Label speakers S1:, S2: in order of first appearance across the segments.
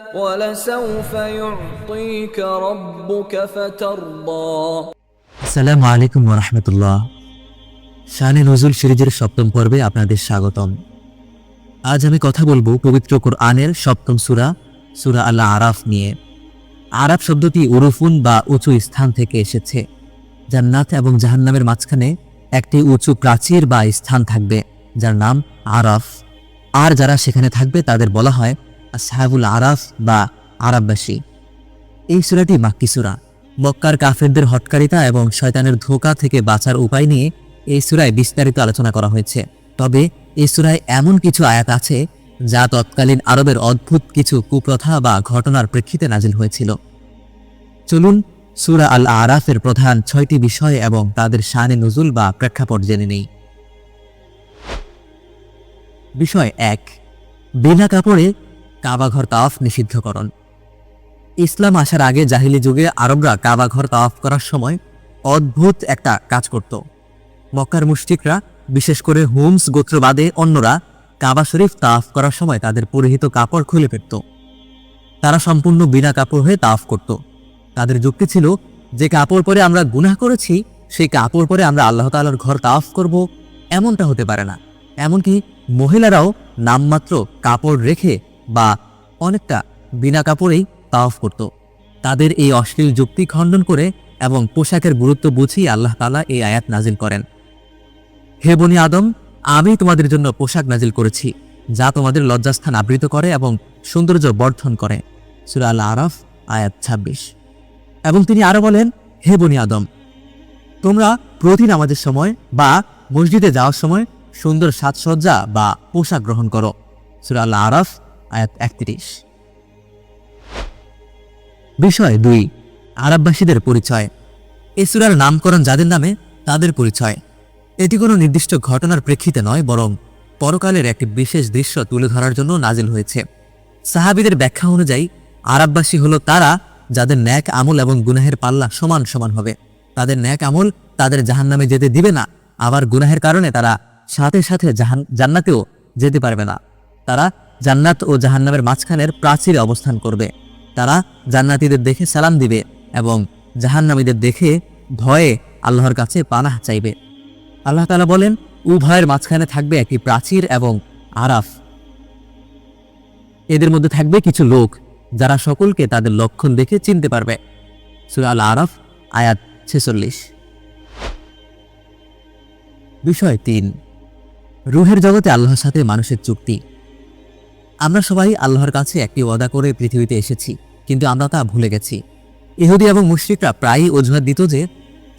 S1: ولسوف يعطيك ربك فترضى
S2: আসসালামু আলাইকুম রহমতুল্লাহ শানে নজুল সিরিজের সপ্তম পর্বে আপনাদের স্বাগতম আজ আমি কথা বলবো পবিত্র কোরআনের সপ্তম সূরা সূরা আল্লাহ আরাফ নিয়ে আরাফ শব্দটি উরুফুন বা উঁচু স্থান থেকে এসেছে জান্নাত এবং জাহান্নামের মাঝখানে একটি উঁচু প্রাচীর বা স্থান থাকবে যার নাম আরাফ আর যারা সেখানে থাকবে তাদের বলা হয় সাহাবুল আরাফ বা আরাববাসী। এই সূরাটি মাক্কি সূরা। মক্কার কাফেরদের হটকারিতা এবং শয়তানের ধোঁকা থেকে বাঁচার উপায় নিয়ে এই সূরায় বিস্তারিত আলোচনা করা হয়েছে। তবে এই সূরায় এমন কিছু আয়াত আছে যা তৎকালীন আরবের অদ্ভুত কিছু কুপ্রথা বা ঘটনার প্রেক্ষিতে নাজিল হয়েছিল। চলুন সুরা আল আরাফের প্রধান ছয়টি বিষয় এবং তাদের শানে নজুল বা প্রেক্ষাপট জেনে নেই। বিষয় এক, বিনা কাপড়ে কাবাঘর তাওয়াফ নিষিদ্ধকরণ। ইসলাম আসার আগে জাহিলি যুগে আরবরা কাবা ঘর তাওয়াফ করার সময় অদ্ভুত একটা কাজ করত। মক্কার মুশরিকরা, বিশেষ করে হোমস গোত্রবাদে অন্যরা, কাবা শরীফ তাওয়াফ করার সময় তাদের পরিহিত কাপড় খুলে ফেলত। তারা সম্পূর্ণ বিনা কাপড় হয়ে তাফ করত। তাদের যুক্তি ছিল, যে কাপড় পরে আমরা গুনাহ করেছি, সেই কাপড় পরে আমরা আল্লাহ তাআলার ঘর তাফ করব। এমনটা হতে পারে না। এমনকি মহিলারাও নামমাত্র কাপড় রেখে বা অনেকটা বিনা কাপড়েই তাওয়াফ করত। তাদের এই অশ্লীল যুক্তি খণ্ডন করে এবং পোশাকের গুরুত্ব বুঝিয়ে আল্লাহ তাআলা এই আয়াত নাজিল করেন। হে বনি আদম, আমি তোমাদের জন্য পোশাক নাজিল করেছি, যা তোমাদের লজ্জাস্থান আবৃত করে এবং সৌন্দর্য বর্ধন করে। সুরা আল আরফ আয়াত ২৬ এবং তিনি আরও বলেন, হে বনি আদম, তোমরা প্রতি নামাজের সময় বা মসজিদে যাওয়ার সময় সুন্দর সাজসজ্জা বা পোশাক গ্রহণ করো। সুরা আল আরাফ আয়াত একত্রিশ। বিষয় দুই, আরববাসীদের পরিচয়। এ সূরার নামকরণ যাদের নামে, তাদের পরিচয়। এটি কোনো নির্দিষ্ট ঘটনার প্রেক্ষিতে নয়, বরং পরকালের একটি বিশেষ দৃশ্য তুলে ধরার জন্য নাজিল হয়েছে। সাহাবিদের ব্যাখ্যা অনুযায়ী, আরববাসী হলো তারা যাদের ন্যাক আমল এবং গুনাহের পাল্লা সমান সমান হবে। তাদের ন্যাক আমল তাদের জাহান্নামে যেতে দিবে না, আবার গুনাহের কারণে তারা সাথে সাথে জাহান জান্নাতেও যেতে পারবে না। তারা জান্নাত ও জাহান্নামের মাঝখানের প্রাচীরে অবস্থান করবে। তারা জান্নাতীদের দেখে সালাম দিবে এবং জাহান্নামীদের দেখে ভয়ে আল্লাহর কাছে পানাহ চাইবে। আল্লাহ তালা বলেন, উভয়ের মাঝখানে থাকবে একটি প্রাচীর এবং আরাফ। এদের মধ্যে থাকবে কিছু লোক, যারা সকলকে তাদের লক্ষণ দেখে চিনতে পারবে। সুরা আল আরাফ আয়াত ছেচল্লিশ। বিষয় তিন, রুহের জগতে আল্লাহর সাথে মানুষের চুক্তি। আমরা সবাই আল্লাহর কাছে একটি ওয়াদা করে পৃথিবীতে এসেছি, কিন্তু আমরা তা ভুলে গেছি। ইহুদি এবং মুশরিকরা প্রায়ই অজুহাত দিত যে,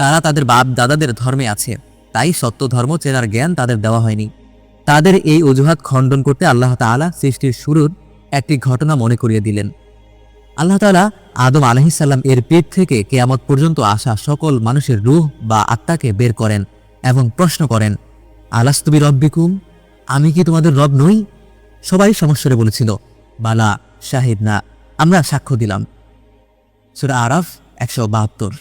S2: তারা তাদের বাপ দাদাদের ধর্মে আছে, তাই সত্য ধর্ম চেনার জ্ঞান তাদের দেওয়া হয়নি। তাদের এই অজুহাত খণ্ডন করতে আল্লাহ তাআলা সৃষ্টির শুরুর একটি ঘটনা মনে করিয়ে দিলেন। আল্লাহ তাআলা আদম আলহিসাল্লাম এর পেট থেকে কেয়ামত পর্যন্ত আসা সকল মানুষের রূহ বা আত্মাকে বের করেন এবং প্রশ্ন করেন আলাস্তুবি রব্বিকুম আমি কি তোমাদের রব নই? সবাই সমস্যারে বলেছিল, বালা, শাহিদ না, আমরা সাক্ষ্য দিলাম। সুরা আরাফ একশো বাহাত্তর।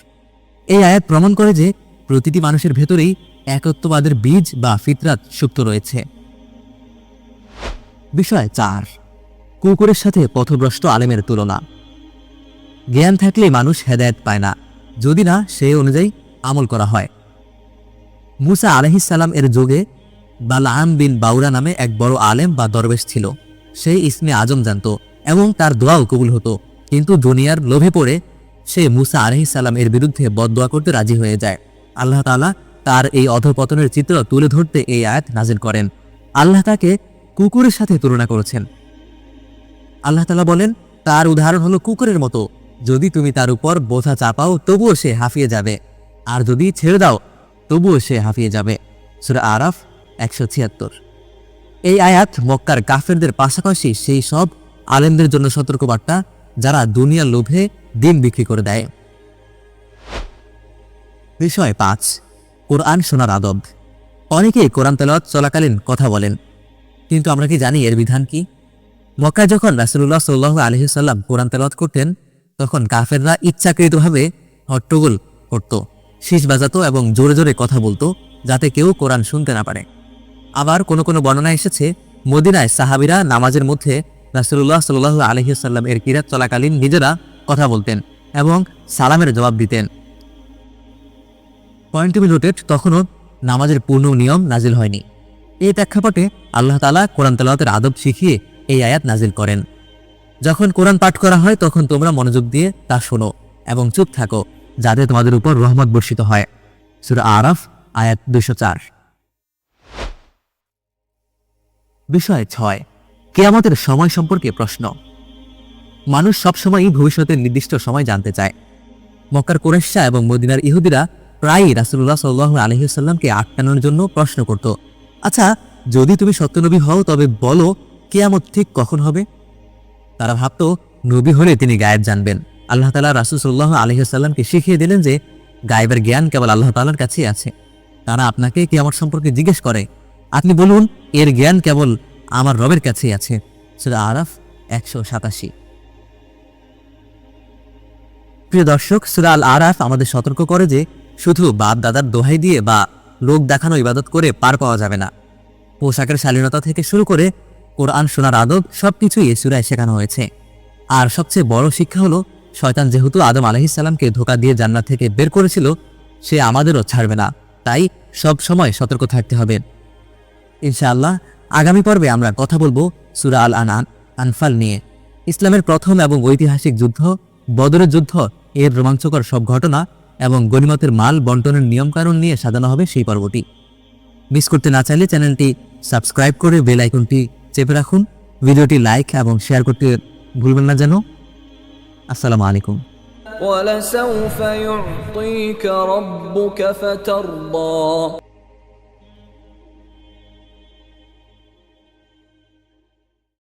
S2: এই আয়াত প্রমাণ করে যে প্রতিটি মানুষের ভেতরেই একত্ববাদের বীজ বা ফিতরাত সুপ্ত রয়েছে। বিষয় চার, কুকুরের সাথে পথভ্রষ্ট আলেমের তুলনা। জ্ঞান থাকলে মানুষ হেদায়েত পায় না, যদি না সে অনুযায়ী আমল করা হয়। মুসা আলহিসাল্লাম এর যোগে বালাম বিন বাউরা নামে এক বড় আলেম বা দরবেশ ছিল। সে ইসমে আজম জানত এবং তার দোয়াও কবুল হতো। কিন্তু দুনিয়ার লোভে পড়ে সে মুসা আলহিসাল্লাম এর বিরুদ্ধে বদদোয়া করতে রাজি হয়ে যায়। আল্লাহ তাআলা তার এই অধপতনের চিত্র তুলে ধরতে এই আয়াত নাজিল করেন। আল্লাহ তাকে কুকুরের সাথে তুলনা করেছেন। আল্লাহ তালা বলেন, তার উদাহরণ হলো কুকুরের মতো। যদি তুমি তার উপর বোঝা চাপাও, তবুও সে হাঁফিয়ে যাবে। আর যদি ছেড়ে দাও, তবুও সে হাঁফিয়ে যাবে। সুরা আরাফ একশো ছিয়াত্তর। এই আয়াত মক্কার কাফেরদের পাশাপাশি সেই সব আলেমদের জন্য সতর্কবার্তা যারা দুনিয়ার লোভে দিন বিক্রি করে দেয়। বিষয় পাঁচ, কোরআন শোনার আদব। অনেকেই কোরআন তেলাওয়াত চলাকালীন কথা বলেন, কিন্তু আমরা কি জানি এর বিধান কি? মক্কায় যখন রাসুল্লাহ সাল্লাহ আলহিসাল্লাম কোরআন তেলাওয়াত করতেন, তখন কাফেররা ইচ্ছাকৃতভাবে হট্টগোল করত, শীষ বাজাতো এবং জোরে জোরে কথা বলতো, যাতে কেউ কোরআন শুনতে না পারে। আবার কোনো কোনো বর্ণনা এসেছে, মদিনায় সাহাবিরা নামাজের মধ্যে রাসুল্লাহ সাল্লাহ আলহিসাল্লাম এর কিরাত চলাকালীন নিজেরা কথা বলতেন এবং সালামের জবাব দিতেন। পয়েন্ট টু বি নোটেড, তখনও নামাজের পূর্ণ নিয়ম নাজিল হয়নি। এই প্রেক্ষাপটে আল্লাহ তালা কোরআন তেলাওয়াতের আদব শিখিয়ে এই আয়াত নাজিল করেন। যখন কোরআন পাঠ করা হয়, তখন তোমরা মনোযোগ দিয়ে তা শোনো এবং চুপ থাকো, যাতে তোমাদের উপর রহমত বর্ষিত হয়। সুরা আরাফ, আয়াত দুশো চার। বিষয় ছয়, কেয়ামতের সময় সম্পর্কে প্রশ্ন। মানুষ সবসময়ই ভবিষ্যতের নির্দিষ্ট সময় জানতে চায়। মক্কার কোরেশা এবং মদিনার ইহুদিরা প্রায়ই রাসুল্লাহ সাল্লাহ আলহিসাল্লামকে আটকানোর জন্য প্রশ্ন করত। আচ্ছা যদি তুমি সত্যনবী হও, তবে বলো, কেয়ামত ঠিক কখন হবে? তারা ভাবত, নবী হলে তিনি গায়েব জানবেন। আল্লাহ তালা রাসুল সাল্লাহ আলহিহাল্লামকে শিখিয়ে দিলেন যে, গায়েবের জ্ঞান কেবল আল্লাহ তালার কাছেই আছে। তারা আপনাকে কেয়ামত সম্পর্কে জিজ্ঞেস করে। আপনি বলুন, এর জ্ঞান কেবল আমার রবের কাছেই আছে। সেটা আরাফ একশো সাতাশি। প্রিয় দর্শক, সুরা আল আরাফ আমাদের সতর্ক করে যে, শুধু বাপ দাদার দোহাই দিয়ে বা লোক দেখানো ইবাদত করে পার পাওয়া যাবে না। পোশাকের শালীনতা থেকে শুরু করে কোরআন শোনার আদব সবকিছুই এই সুরায় শেখানো হয়েছে। আর সবচেয়ে বড় শিক্ষা হলো, শয়তান যেহেতু আদম আলহিসাল্লামকে ধোকা দিয়ে জান্নাত থেকে বের করেছিল, সে আমাদেরও ছাড়বে না। তাই সব সময় সতর্ক থাকতে হবে। ইনশাআল্লাহ আগামী পর্বে আমরা কথা বলবো সুরা আল আনান আনফাল নিয়ে ইসলামের প্রথম এবং ঐতিহাসিক যুদ্ধ বদরের যুদ্ধ এর রোমাঞ্চকর সব ঘটনা এবং গণিমতের মাল বন্টনের নিয়মকানুন নিয়ে সাজানো হবে সেই পর্বটি মিস করতে না চাইলে চ্যানেলটি সাবস্ক্রাইব করে বেল আইকনটি চেপে রাখুন ভিডিওটি লাইক এবং শেয়ার করতে ভুলবেন না যেন আসসালামু আলাইকুম
S1: ولسوف يعطيك ربك فترضى